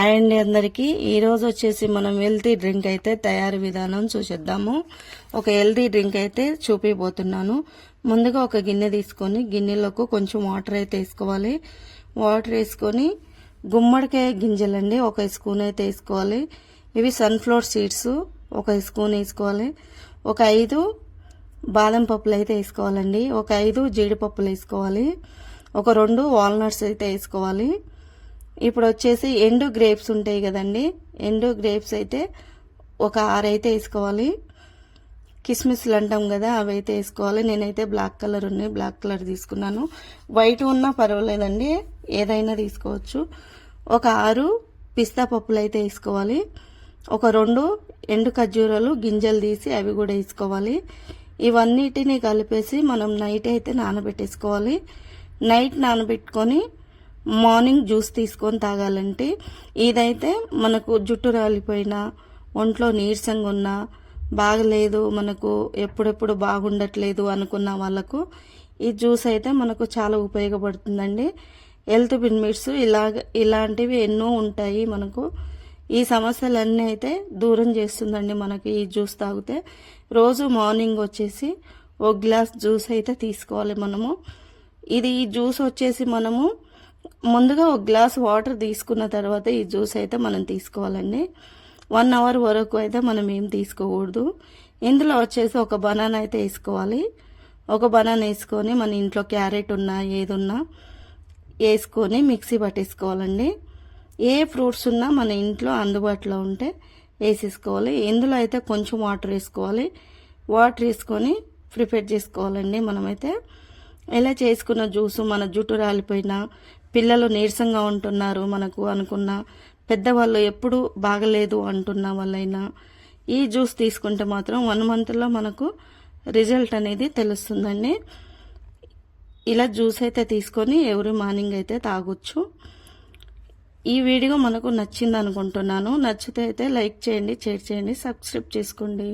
And అందరికీ ఈరోజు వచ్చేసి మనం హెల్తీ డ్రింక్ అయితే తయారు విధానం చూసేద్దాము. ఒక హెల్తీ డ్రింక్ అయితే చూపిపోతున్నాను ముందుగా ఒక గిన్నె తీసుకొని గిన్నెలోకి కొంచెం వాటర్ అయితే వేసుకోవాలి. వాటర్ వేసుకొని గుమ్మడికాయ గింజలండి ఒక స్పూన్ అయితే వేసుకోవాలి. ఇవి సన్ఫ్లవర్ సీడ్స్ ఒక స్పూన్ వేసుకోవాలి. ఒక ఐదు బాదం పప్పులు అయితే వేసుకోవాలండి. ఒక ఐదు జీడిపప్పులు వేసుకోవాలి. ఒక రెండు వాల్నట్స్ అయితే వేసుకోవాలి. ఇప్పుడు వచ్చేసి ఎండు గ్రేప్స్ ఉంటాయి కదండి. ఎండు గ్రేప్స్ అయితే ఒక ఆరు అయితే వేసుకోవాలి. కిస్మిస్లు అంటాం కదా అవి అయితే వేసుకోవాలి. నేనైతే బ్లాక్ కలర్ ఉన్నాయి బ్లాక్ కలర్ తీసుకున్నాను. వైట్ ఉన్నా పర్వాలేదండి ఏదైనా తీసుకోవచ్చు. ఒక ఆరు పిస్తా పప్పులు అయితే వేసుకోవాలి. ఒక రెండు ఎండు ఖర్జూరాలు గింజలు తీసి అవి కూడా వేసుకోవాలి. ఇవన్నిటిని కలిపేసి మనం నైట్ అయితే నానబెట్టేసుకోవాలి. నైట్ నానబెట్టుకొని మార్నింగ్ జ్యూస్ తీసుకొని తాగాలంటే ఇదైతే మనకు జుట్టు రాలిపోయినా ఒంట్లో నీరసంగా ఉన్నా బాగలేదు మనకు ఎప్పుడెప్పుడు బాగుండట్లేదు అనుకున్న వాళ్ళకు ఈ జ్యూస్ అయితే మనకు చాలా ఉపయోగపడుతుందండి. హెల్త్ బెనిఫిట్స్ ఇలాగ ఇలాంటివి ఎన్నో ఉంటాయి మనకు. ఈ సమస్యలన్నీ అయితే దూరం చేస్తుందండి మనకి ఈ జ్యూస్ తాగితే. రోజు మార్నింగ్ వచ్చేసి ఒక గ్లాస్ జ్యూస్ అయితే తీసుకోవాలి మనము. ఇది ఈ జ్యూస్ వచ్చేసి మనము ముందుగా ఒక గ్లాస్ వాటర్ తీసుకున్న తర్వాత ఈ జ్యూస్ అయితే మనం తీసుకోవాలండి. వన్ అవర్ వరకు అయితే మనం ఏం తీసుకోకూడదు. ఇందులో వచ్చేసి ఒక బనానా అయితే వేసుకోవాలి. ఒక బనానా వేసుకొని మన ఇంట్లో క్యారెట్ ఉన్నా ఏది ఉన్నా వేసుకొని మిక్సీ పట్టేసుకోవాలండి. ఏ ఫ్రూట్స్ ఉన్నా మన ఇంట్లో అందుబాటులో ఉంటే వేసేసుకోవాలి. ఇందులో అయితే కొంచెం వాటర్ వేసుకోవాలి. వాటర్ వేసుకొని ప్రిపేర్ చేసుకోవాలండి మనమైతే. ఇలా చేసుకున్న జ్యూస్ మన జుట్టు రాలిపోయినా పిల్లలు నీరసంగా ఉంటున్నారు మనకు అనుకున్న పెద్దవాళ్ళు ఎప్పుడు బాగలేదు అంటున్న వాళ్ళైనా ఈ జ్యూస్ తీసుకుంటే మాత్రం వన్ మంత్లో మనకు రిజల్ట్ అనేది తెలుస్తుందండి. ఇలా జ్యూస్ అయితే తీసుకొని ఎవరి మార్నింగ్ అయితే తాగొచ్చు. ఈ వీడియో మనకు నచ్చింది అనుకుంటున్నాను నచ్చితే అయితే లైక్ చేయండి షేర్ చేయండి సబ్స్క్రైబ్ చేసుకోండి.